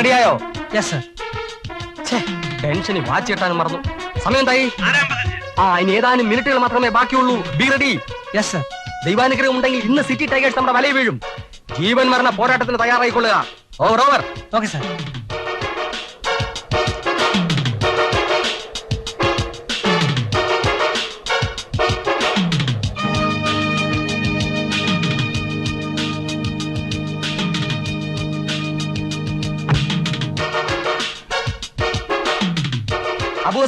റെഡിയായോ? Yes sir ടെൻഷന് watch കിട്ടാൻ മറന്നു. സമയം തായി ആ ഇനി ഏതാനും മിനിറ്റുകൾ മാത്രമേ ബാക്കിയുള്ളൂ. ബി റെഡി യെസ് സർ ദൈവാനുഗ്രഹം ഉണ്ടെങ്കിൽ ഇന്ന് സിറ്റി ടൈഗേഴ്സ് നമ്മുടെ വലയിൽ വീഴും. ജീവൻ മരണ പോരാട്ടത്തിന് തയ്യാറായിക്കൊള്ളുക. Over over okay sir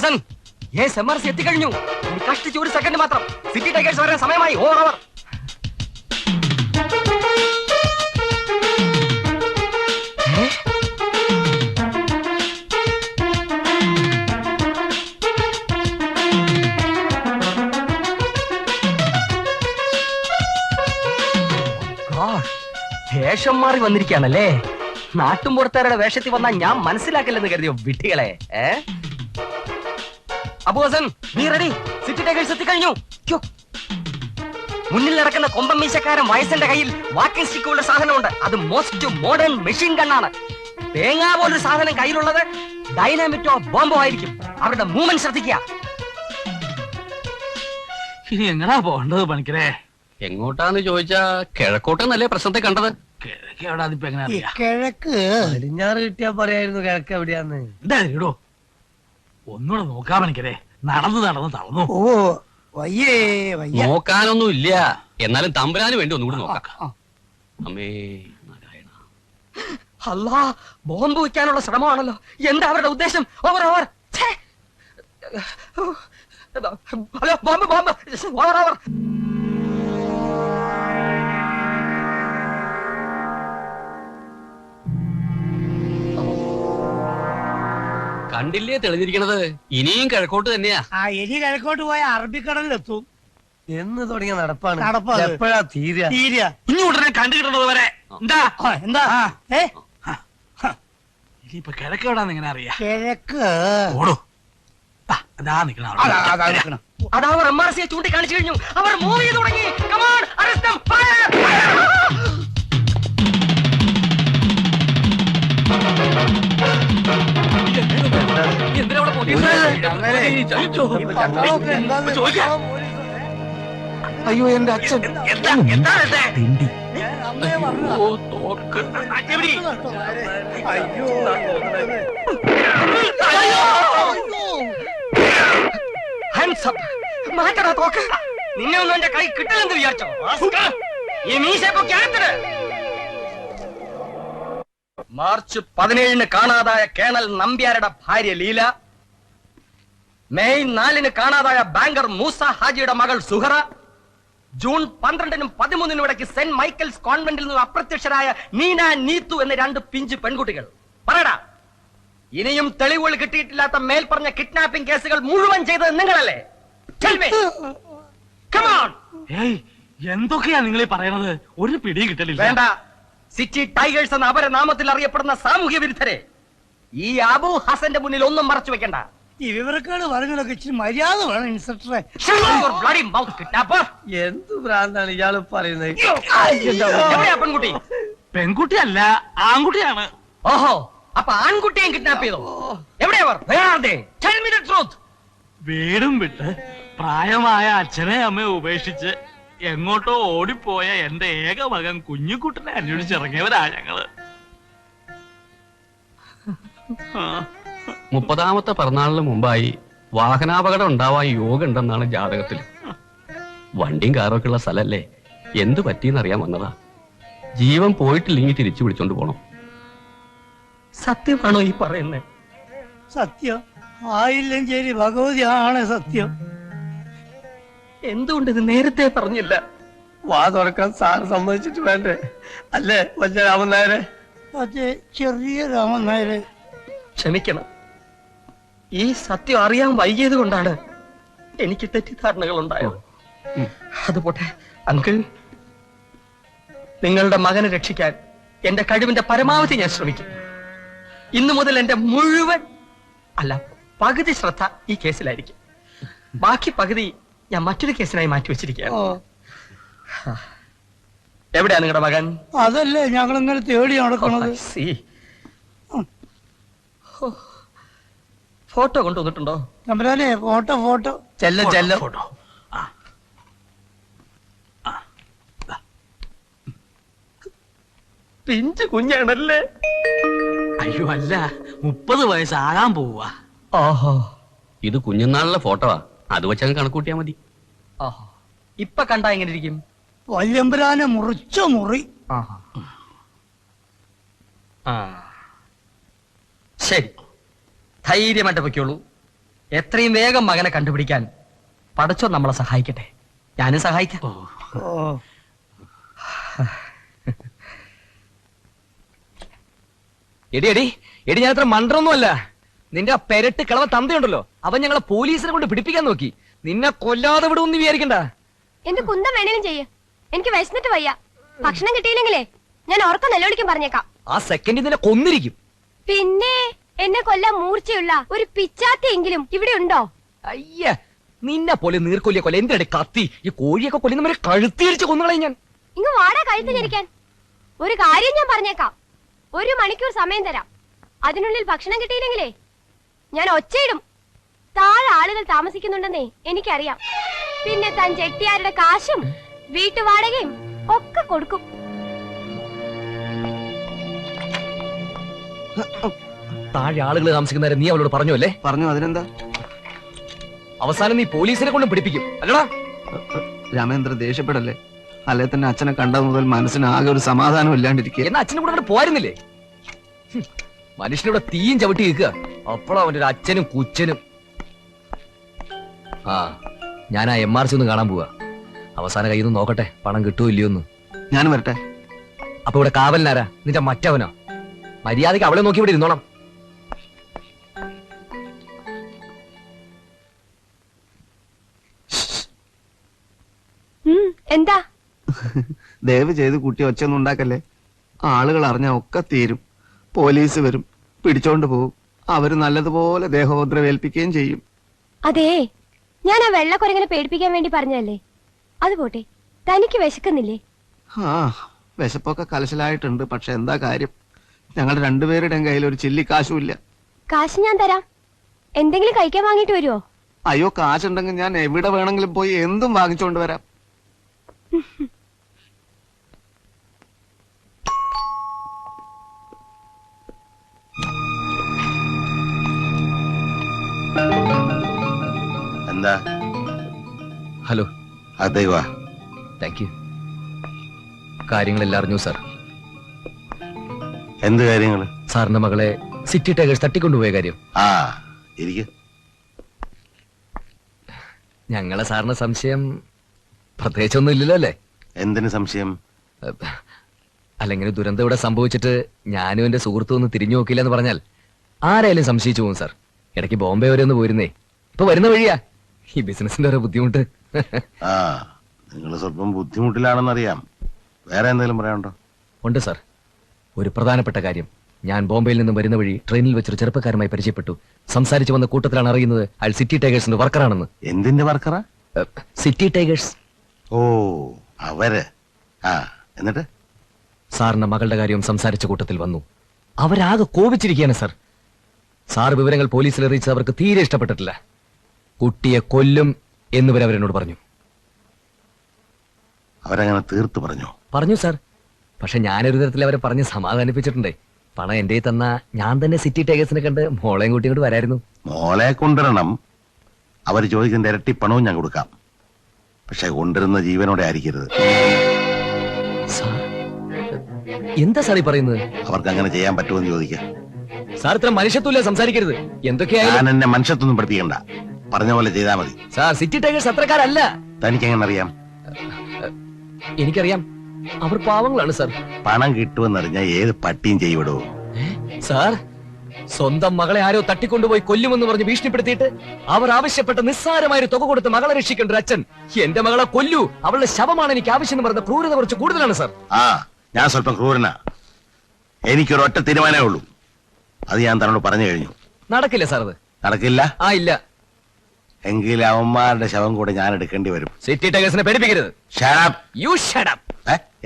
Hasan yes M R C എത്തിക്കഴിഞ്ഞു കഷ്ടിച്ച് ഒരു സെക്കൻഡ് മാത്രം. സിറ്റി ടൈഗേഴ്സ് വരാൻ സമയമായി. ഓവർ ഓവർ വേഷം മാറി വന്നിരിക്കുകയാണല്ലേ? നാട്ടും പുറത്തുകാരുടെ വേഷത്തിൽ വന്നാൽ ഞാൻ മനസ്സിലാക്കില്ലെന്ന് കരുതിയോ വിട്ടികളെ ഏ? അബു ഹസൻ നീ റെഡി സിറ്റി ടൈഗേഴ്സ് എത്തിക്കഴിഞ്ഞു. മുന്നിൽ നടക്കുന്ന കൊമ്പം മീശക്കാരൻ വയസ്സിന്റെ കയ്യിൽ വാക്കിംഗ് സ്റ്റിക്കുകളുടെ സാധനമുണ്ട്. അത് മോസ്റ്റ് മോഡേൺ മെഷീൻ ഗണ്ണാണ് തേങ്ങ പോലൊരു സാധനം കയ്യിലുള്ളത് ഡൈനാമിറ്റോ ബോംബോ ആയിരിക്കും. അവരുടെ മൂവ്മെന്റ് ശ്രദ്ധിക്കുക. ഇനി എങ്ങടാ പോകേണ്ടത് പണിക്കരേ? എങ്ങോട്ടാന്ന് ചോദിച്ചാ കിഴക്കോട്ടെന്നല്ലേ പ്രശ്നത്തെ കണ്ടത്? കിഴക്ക് എവിടെ അതിപ്പോ എങ്ങനെ കിഴക്ക്. പടിഞ്ഞാറ് കിട്ടിയാ പറയായിരുന്നു കിഴക്ക് എവിടെയാന്ന്. എന്താ ഇടോ. ഒന്നുകൂടെ നോക്കാമെനിക്കരേ പണിക്കരേ. നടന്ന് നടന്ന് തളർന്നു. ഓ വയ്യേ വയ്യ. നോക്കാനൊന്നും ഇല്ല. എന്നാലും തമ്പുരാന് വേണ്ടി ഒന്നുകൂടി നോക്കാം. അമ്മേ നാരായണ. അല്ലാ ബോംബ് വയ്ക്കാനുള്ള ശ്രമമാണല്ലോ. എന്താ അവരുടെ ഉദ്ദേശം? Over over. Hello bomb bomb. Over over. കണ്ടില്ലേ തെളിഞ്ഞിരിക്കണത്? ഇനിയും കിഴക്കോട്ട് തന്നെയാ. ആ ഇനി കിഴക്കോട്ട് പോയ അറബിക്കടലിലെത്തും. എന്ന് തുടങ്ങിയ നടപ്പാണ്. നടപ്പാണ്. അത്. എപ്പോഴാ തീരുക? തീര ഇനി ഉടനെ കണ്ടു വരെ. എന്താ? എന്താ. ഏ? ഇനിയിപ്പൊ കിഴക്ക് എവിടാന്ന് എങ്ങനെ അറിയാ? കിഴക്ക്. ഓടോ. ആ, അതാ നിക്കണ നിക്കണെ. അത് അവർ എം ആർ സിയെ ചൂണ്ടിക്കാണിച്ചു കഴിഞ്ഞു. അവർ മൂവ് ചെയ്ത് തുടങ്ങി. കമാൺ അയ്യോ എന്റെ അച്ഛൻ. ഓ, തോക്ക്. അയ്യോ. മാറ്റടാ തോക്ക്. നിന്നെ ഒന്നും എന്റെ കൈ കിട്ടില്ലെന്ന് വിചാരിച്ചോ. ഈ മാർച്ച് പതിനേഴിന് കാണാതായ കേണൽ നമ്പ്യാരുടെ ഭാര്യ ലീല മെയ് നാലിന് കാണാതായ ബാങ്കർ മൂസ ഹാജിയുടെ മകൾ സുഹറ ജൂൺ പന്ത്രണ്ടിനും പതിമൂന്നിനും ഇടയ്ക്ക് സെന്റ് മൈക്കിൾസ് കോൺവെന്റിൽ നിന്ന് അപ്രത്യക്ഷരായ നീന നീത്തു എന്ന രണ്ട് പിഞ്ച് പെൺകുട്ടികൾ. പറയടാ ഇനിയും തെളിവുകൾ കിട്ടിയിട്ടില്ലാത്ത മേൽപ്പറഞ്ഞ കിഡ്നാപ്പിംഗ് കേസുകൾ മുഴുവൻ ചെയ്തത് നിങ്ങളല്ലേ? എന്തൊക്കെയാ നിങ്ങൾ ഈ പറയണത്? ഒരു പിടിയും കിട്ടലില്ല. വേണ്ട. സിറ്റി ടൈഗേഴ്സ് എന്ന അവരെ നാമത്തിൽ അറിയപ്പെടുന്ന സാമൂഹ്യ വിരുദ്ധരെ ഈ അബു ഹസന്റെ മുന്നിൽ ഒന്നും മറച്ചു വെക്കണ്ട. ഈ വിവരക്കേട് പറഞ്ഞതൊക്കെ ഇച്ചിരി മര്യാദ വേണം ഇൻസ്പെക്ടറെ. എന്ത് ഭ്രാന്താണ് ഇയാൾ പറയുന്നത്? പെൺകുട്ടി? അല്ല ആൺകുട്ടിയാണ്. ഓഹോ അപ്പൊ ആൺകുട്ടിയെ കിഡ്നാപ്പ് ചെയ്തോ? എവിടെയാ വീടും വിട്ട് പ്രായമായ അച്ഛനെ അമ്മയെ ഉപേക്ഷിച്ച് എങ്ങോട്ടോ ഓടിപ്പോയ എന്റെ ഏക മകൻ കുഞ്ഞുകുട്ടനെ അന്വേഷിച്ചിറങ്ങിയവരാ ഞങ്ങൾ. ആ, മുപ്പതാമത്തെ പിറന്നാളിന് മുമ്പായി വാഹനാപകടം ഉണ്ടാവാൻ യോഗ ഉണ്ടെന്നാണ് ജാതകത്തിൽ. വണ്ടിയും കാറും ഒക്കെ ഉള്ള സ്ഥലല്ലേ? എന്ത് പറ്റിയെന്നറിയാൻ വന്നതാ. ജീവൻ പോയിട്ടില്ലെങ്കിൽ തിരിച്ചു വിളിച്ചോണ്ട് പോണം. സത്യമാണോ ഈ പറയുന്നത് സത്യം. ആയില്ലെങ്കിൽ ശരി ഭഗവതിയാണ് സത്യം. എന്തുകൊണ്ട് ഇത് നേരത്തെ പറഞ്ഞില്ല? വാ തുറക്കാൻ സാറ് സമ്മതിച്ചിട്ട് വേണ്ടേ? അല്ലേ വലിയ രാമനായരെ അതെ ചെറിയ രാമൻ നായരെ. ക്ഷമിക്കണം. ഈ സത്യം അറിയാൻ വൈകിയത് കൊണ്ടാണ് എനിക്ക് തെറ്റിദ്ധാരണകൾ ഉണ്ടായത്. അത് പോട്ടെ അങ്കിൾ. നിങ്ങളുടെ മകനെ രക്ഷിക്കാൻ എന്റെ കഴിവിന്റെ പരമാവധി ഞാൻ ശ്രമിക്കും. ഇന്നു മുതൽ എന്റെ മുഴുവൻ അല്ല പകുതി ശ്രദ്ധ ഈ കേസിലായിരിക്കും. ബാക്കി പകുതി ഞാൻ മറ്റൊരു കേസിനായി മാറ്റി വെച്ചിരിക്കുകയാണ്. എവിടെയാ നിങ്ങളുടെ മകൻ? അതല്ലേ ഞങ്ങൾ ഇങ്ങനെ തേടി നടക്കണത് സി see. ഫോട്ടോ കൊണ്ടുവന്നിട്ടുണ്ടോ? തമ്പുരാനെ ഫോട്ടോ ഫോട്ടോ. ചെല്ലം ചെല്ലം. ഫോട്ടോ. പിഞ്ചു കുഞ്ഞാണല്ലേ? അയ്യോ അല്ല. മുപ്പത് വയസ്സാകാൻ പോവാ ഓഹോ ഇത് കുഞ്ഞുനാളിലെ ഫോട്ടോ. അത് വെച്ചങ്ങ് കണക്കൂട്ടിയാ മതി. ഓഹോ ഇപ്പൊ കണ്ടാ എങ്ങനെ ഇരിക്കും വല്യമ്പരാനെ മുറിച്ച മുറി. ആഹാ. ആ. ശരി. ധൈര്യമായിട്ട് പൊയ്ക്കോളൂ. എത്രയും വേഗം മകനെ കണ്ടുപിടിക്കാൻ പടച്ചോ നമ്മളെ സഹായിക്കട്ടെ. ഞാനും സഹായിക്കാം. എടി എടി എടി ഞാൻ അത്ര മന്ത്രമൊന്നുമല്ല. നിന്റെ ആ പെരട്ട് കിളവ തന്തയുണ്ടല്ലോ. അവൻ ഞങ്ങളെ പോലീസിനെ കൊണ്ട് പിടിപ്പിക്കാൻ നോക്കി. നിന്നെ കൊല്ലാതെ വിടുമെന്ന് വിചാരിക്കണ്ട. എന്റെ കുന്തം വേണേലും ചെയ്യ. എനിക്ക് വിശന്നിട്ട് വയ്യ. ഭക്ഷണം കിട്ടിയില്ലെങ്കിലേ ഞാൻ ഉറക്കം നിലവിളിക്കാൻ പറഞ്ഞേക്കാം. ആ സെക്കൻഡിൽ നിന്നെ കൊന്നിരിക്കും. പിന്നെ? എന്നെ കൊല്ലാൻ മൂർച്ചയുള്ള ഒരു പിച്ചാത്തിയെങ്കിലും ഇവിടെ ഉണ്ടോ? അയ്യ നിന്നെ പോലെ നീർക്കൊല്ലിയ കൊല്ല എന്തിനടി കത്തി? ഈ കോഴിയൊക്കെ കൊല്ലുന്നവരെ കഴുത്തിരിച്ച് കൊന്നുകളെ ഞാൻ. ഇങ്ങ് വാടാ കഴുത്തിലിരിക്കാൻ ഒരു കാര്യം ഞാൻ പറഞ്ഞേക്കാം. ഒരു മണിക്കൂർ സമയം തരാം. അതിനുള്ളിൽ ഭക്ഷണം കിട്ടിയില്ലെങ്കിലേ ഞാൻ ഒച്ചയിടും. താഴെ ആളുകൾ താമസിക്കുന്നുണ്ടെന്നേ എനിക്കറിയാം. പിന്നെ താൻ ചെട്ടിയാരുടെ കാശും വീട്ടുവാടകയും ഒക്കെ കൊടുക്കും. താഴെ ആളുകൾ താമസിക്കുന്നവരെ നീ അവളോട് പറഞ്ഞു അല്ലേ? പറഞ്ഞു അതിനെന്താ? അവസാനം നീ പോലീസിനെ കൊണ്ടും പിടിപ്പിക്കും. അല്ലടാ. രാമേന്ദ്രൻ ദേഷ്യപ്പെടല്ലേ? അല്ലെ തന്നെ അച്ഛനെ കണ്ടത് മുതൽ മനസ്സിന് ആകെ ഒരു സമാധാനം ഇല്ലാണ്ടിരിക്കുക. എന്നാ അച്ഛനും കൂടെ അവിടെ പോയിരുന്നില്ലേ മനുഷ്യനിവിടെ തീയും ചവിട്ടി നിൽക്കുക. അപ്പോഴാ അവന്റെ ഒരു അച്ഛനും കുച്ചനും. ആ ഞാൻ ആ എം ആർ സി ഒന്ന് കാണാൻ പോവാ. അവസാന കയ്യിൽ നിന്ന് നോക്കട്ടെ പണം കിട്ടുമോ ഇല്ലയോന്ന് ഞാൻ വരട്ടെ. അപ്പൊ ഇവിടെ കാവലിനാരാ? നിന്റെ മറ്റവനോ? മര്യാദയ്ക്ക് അവളെ നോക്കി ഇവിടെ ഇരുന്നോളാം. ദയവ് ചെയ്ത് കുട്ടി ഒച്ചയൊന്നും ഉണ്ടാക്കല്ലേ? ആളുകൾ അറിഞ്ഞാൽ ഒക്കെ തീരും. പോലീസ് വരും. പിടിച്ചോണ്ട് പോകും അവർ നല്ലതുപോലെ ദേഹോദ്രവേൽപ്പിക്കുകയും ചെയ്യും. അതേ ഞാൻ ആ വെള്ളക്കുരങ്ങനെ പേടിപ്പിക്കാൻ വേണ്ടി പറഞ്ഞല്ലേ അത് പോട്ടെ തനിക്ക് വിശക്കുന്നില്ലേ? ആ വിശപ്പൊക്കെ കലശലായിട്ടുണ്ട് പക്ഷെ എന്താ കാര്യം? ഞങ്ങളുടെ രണ്ടുപേരുടെയും കയ്യിൽ ഒരു ചില്ലി കാശും ഇല്ല കാശ് ഞാൻ തരാം. എന്തെങ്കിലും കഴിക്കാൻ വാങ്ങിട്ട് വരുമോ അയ്യോ കാശുണ്ടെങ്കിൽ ഞാൻ എവിടെ വേണമെങ്കിലും പോയി എന്തും വാങ്ങിച്ചോണ്ട് വരാം. എന്താ? ഹലോ. അതേവാ താങ്ക് യു കാര്യങ്ങളെല്ലാം അറിഞ്ഞു സാർ എന്ത് കാര്യങ്ങൾ സാറിന്റെ മകളെ സിറ്റി ടൈഗേഴ്സ് തട്ടിക്കൊണ്ടുപോയ കാര്യം. ആ ഇരിക്ക്. ഞങ്ങളെ സാറിന് സംശയം പ്രത്യേകിച്ചൊന്നും ഇല്ലല്ലോ അല്ലേ? എന്തിനു സംശയം? അല്ലെങ്കിൽ ദുരന്തം ഇവിടെ സംഭവിച്ചിട്ട് ഞാനും എന്റെ സുഹൃത്തും ഒന്ന് തിരിഞ്ഞു നോക്കിയില്ല എന്ന് പറഞ്ഞാൽ ആരായാലും സംശയിച്ചു പോകും സാർ ഇടയ്ക്ക് ബോംബെ വരെ ഒന്ന് പോയിരുന്നേ. ഇപ്പൊ വരുന്ന വഴിയാ. ഈ ബിസിനസിന്റെ ഒരു ബുദ്ധിമുട്ട്. ആ നിങ്ങൾ സ്വല്പം ബുദ്ധിമുട്ടിലാണെന്നറിയാം. വേറെ എന്തെങ്കിലും പറയാനുണ്ടോ? ഉണ്ട് സാർ. ഒരു പ്രധാനപ്പെട്ട കാര്യം. ഞാൻ ബോംബെയിൽ നിന്നും വരുന്ന വഴി ട്രെയിനിൽ വെച്ചൊരു ചെറുപ്പക്കാരുമായി പരിചയപ്പെട്ടു. സംസാരിച്ചു വന്ന കൂട്ടത്തിലാണ് അറിയുന്നത് അയാൾ സിറ്റി ടൈഗേഴ്സിന്റെ വർക്കറാണെന്ന്. എന്തിന്റെ വർക്കറാ? City tigers. ഓ അവർ. ആ എന്നിട്ട്? സാറിന്റെ മകളുടെ കാര്യം സംസാരിച്ച കൂട്ടത്തിൽ വന്നു. അവരാകെ കോപിച്ചിരിക്കുകയാണ് സാർ. സാർ വിവരങ്ങൾ പോലീസിൽ അറിയിച്ചത് അവർക്ക് തീരെ ഇഷ്ടപ്പെട്ടിട്ടില്ല. കുട്ടിയെ കൊല്ലും എന്ന് വരെ അവരെന്നോട് പറഞ്ഞു. അവരങ്ങനെ തീർത്തു പറഞ്ഞു? പറഞ്ഞു സാർ. പക്ഷെ ഞാനൊരു തരത്തിൽ അവരെ പറഞ്ഞ് സമാധാനിപ്പിച്ചിട്ടുണ്ടേ. പണം എന്റെ തന്ന ഞാൻ തന്നെ സിറ്റി ടേഗേഴ്സിനെ കണ്ട് മോളെയും കൂട്ടി കൊണ്ട് വരായിരുന്നു. മോളെ കൊണ്ടുവരണം. അവർ ചോദിക്കുന്ന ഇരട്ടി പണവും ഞാൻ കൊടുക്കാം. പക്ഷെ കൊണ്ടുവരുന്ന ജീവനോടെ ആയിരിക്കരുത്. സാർ എന്താ സാർ ഈ പറയുന്നത്? അവർക്ക് അങ്ങനെ ചെയ്യാൻ പറ്റുമെന്ന് ചോദിക്കാം. സാർ ഇത്ര മനുഷ്യത്വമില്ല സംസാരിക്കരുത്. എന്തൊക്കെയായാലും ഞാൻ എന്നെ മനുഷ്യത്തൊന്നും പഠിപ്പിക്കണ്ട. പറഞ്ഞ പോലെ ചെയ്താൽ മതി. സാർ സിറ്റി ടൈഗേഴ്സ് അത്രക്കാരല്ല തനിക്ക് എങ്ങനെ അറിയാം എനിക്കറിയാം. അവർ പാവങ്ങളാണ് സാർ. പണം കിട്ടുമെന്നറിഞ്ഞാൽ ഏത് പട്ടിയും ചെയ്യൂ സാർ സ്വന്തം മകളെ ആരോ തട്ടിക്കൊണ്ടുപോയി കൊല്ലുമെന്ന് പറഞ്ഞ് ഭീഷണിപ്പെടുത്തിയിട്ട് അവർ ആവശ്യപ്പെട്ട നിസ്സാരമായ ഒരു തുക കൊടുത്ത് മകളെ രക്ഷിക്കേണ്ട അച്ഛൻ. എന്റെ മകളെ കൊല്ലു. അവളുടെ ശവമാണ് എനിക്ക് ആവശ്യം എന്ന് പറഞ്ഞ ക്രൂരത കുറച്ച് കൂടുതലാണ് സാർ. ആ ഞാൻ സ്വല്പം ക്രൂരനാ. എനിക്കൊരൊറ്റ തീരുമാനമേ ഉള്ളൂ. അത് ഞാൻ തന്നോട് പറഞ്ഞു കഴിഞ്ഞു. നടക്കില്ല സാർ അത്. നടക്കില്ല? ആ ഇല്ല. എങ്കിൽ അവന്മാരുടെ ശവം കൂടെ ഞാൻ എടുക്കേണ്ടി വരും. സിറ്റി ടൈഗേഴ്സിനെ പേടിപ്പിക്കരുത്. ഷാപ്പ് യു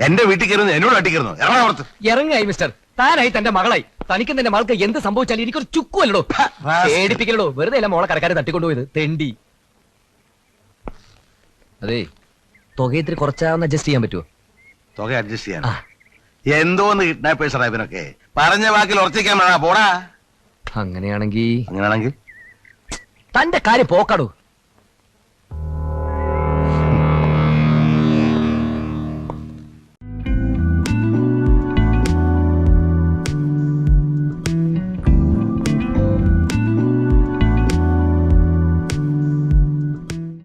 എന്റെ വീട്ടിൽ കയറുന്നു എന്നോട് അട്ടിക്കരുന്നു എറണാകുളത്ത് ഇറങ്ങായി മിസ്റ്റർ താനായി തന്റെ മകളായി. തനിക്ക് തന്റെ മകൾക്ക് എന്ത് സംഭവിച്ചാലും എനിക്കൊരു ചുക്കുമല്ലോ. പേടിപ്പിക്കലോ വെറുതെ അല്ല മോളെ കരക്കാരെ തട്ടിക്കൊണ്ടുപോയത് തെണ്ടി. അതെ തുക ഇത്തിരി കുറച്ചാവുന്ന അഡ്ജസ്റ്റ് ചെയ്യാൻ പറ്റുമോ തുക അഡ്ജസ്റ്റ് ചെയ്യാൻ. എന്തോ എന്തോന്ന് കിഡ്നാപ്പേഴ്സറാ ഇവനൊക്കെ പറഞ്ഞ വാക്കിൽ ഉറച്ചിക്കാൻ വേണ? പോടാ. അങ്ങനെയാണെങ്കിൽ അങ്ങനെയാണെങ്കിൽ? തന്റെ കാര്യം പോക്കാടോ.